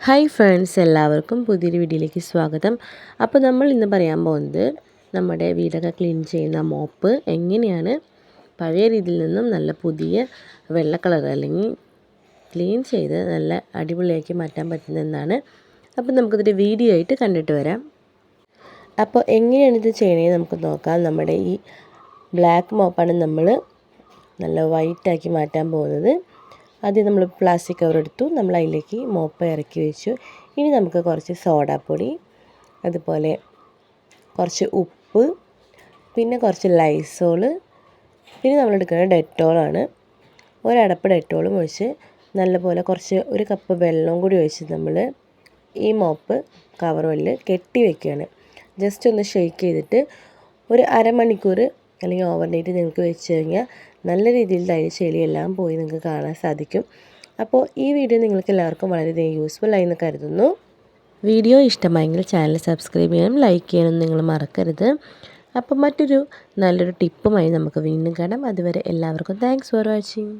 Hi friends എല്ലാവർക്കും പുതിയൊരു വീഡിയോയിലേക്ക് സ്വാഗതം. അപ്പോൾ നമ്മൾ ഇന്ന് പറയാൻ പോകുന്നത് നമ്മുടെ വീടൊക്കെ ക്ലീൻ ചെയ്യുന്ന മോപ്പ് എങ്ങനെയാണ് പഴയ രീതിയിൽ നിന്നും നല്ല പുതിയ വെള്ള കളർ അല്ലെങ്കിൽ ക്ലീൻ ചെയ്ത് നല്ല അടിപൊളിയാക്കി മാറ്റാൻ പറ്റുന്നതെന്നാണ് അപ്പോൾ നമുക്കിതൊരു വീഡിയോ ആയിട്ട് കണ്ടിട്ട് വരാം. അപ്പോൾ എങ്ങനെയാണ് ഇത് ചെയ്യണേ നമുക്ക് നോക്കാം. നമ്മുടെ ഈ ബ്ലാക്ക് മോപ്പാണ് നമ്മൾ നല്ല വൈറ്റാക്കി മാറ്റാൻ പോകുന്നത്. ആദ്യം നമ്മൾ പ്ലാസ്റ്റിക് കവർ എടുത്തു. നമ്മൾ അതിലേക്ക് മോപ്പ ഇറക്കി വെച്ചു. ഇനി നമുക്ക് കുറച്ച് സോഡാപ്പൊടി അതുപോലെ കുറച്ച് ഉപ്പ് പിന്നെ കുറച്ച് ലൈസോൾ പിന്നെ നമ്മൾ എടുക്കുന്നത് ഡെറ്റോളാണ് ഒരടപ്പ് ഡെറ്റോളും ഒഴിച്ച് നല്ലപോലെ കുറച്ച് ഒരു കപ്പ് വെള്ളവും കൂടി ഒഴിച്ച് നമ്മൾ ഈ മോപ്പ് വല്ല് കെട്ടി വെക്കുകയാണ്. ജസ്റ്റ് ഒന്ന് ഷെയ്ക്ക് ചെയ്തിട്ട് ഒരു അരമണിക്കൂർ അല്ലെങ്കിൽ ഓവർനൈറ്റ് നിങ്ങൾക്ക് വെച്ച് കഴിഞ്ഞാൽ നല്ല രീതിയിൽ അതിൽ ചെളിയെല്ലാം പോയി നിങ്ങൾക്ക് കാണാൻ സാധിക്കും. അപ്പോൾ ഈ വീഡിയോ നിങ്ങൾക്ക് എല്ലാവർക്കും വളരെയധികം യൂസ്ഫുൾ ആയി എന്ന് കരുതുന്നു. വീഡിയോ ഇഷ്ടമായെങ്കിൽ ചാനൽ സബ്സ്ക്രൈബ് ചെയ്യാനും ലൈക്ക് ചെയ്യാനും നിങ്ങൾ മറക്കരുത്. അപ്പോൾ മറ്റൊരു നല്ലൊരു ടിപ്പുമായി നമുക്ക് വീണ്ടും കാണാം. അതുവരെ എല്ലാവർക്കും താങ്ക്സ് ഫോർ വാച്ചിങ്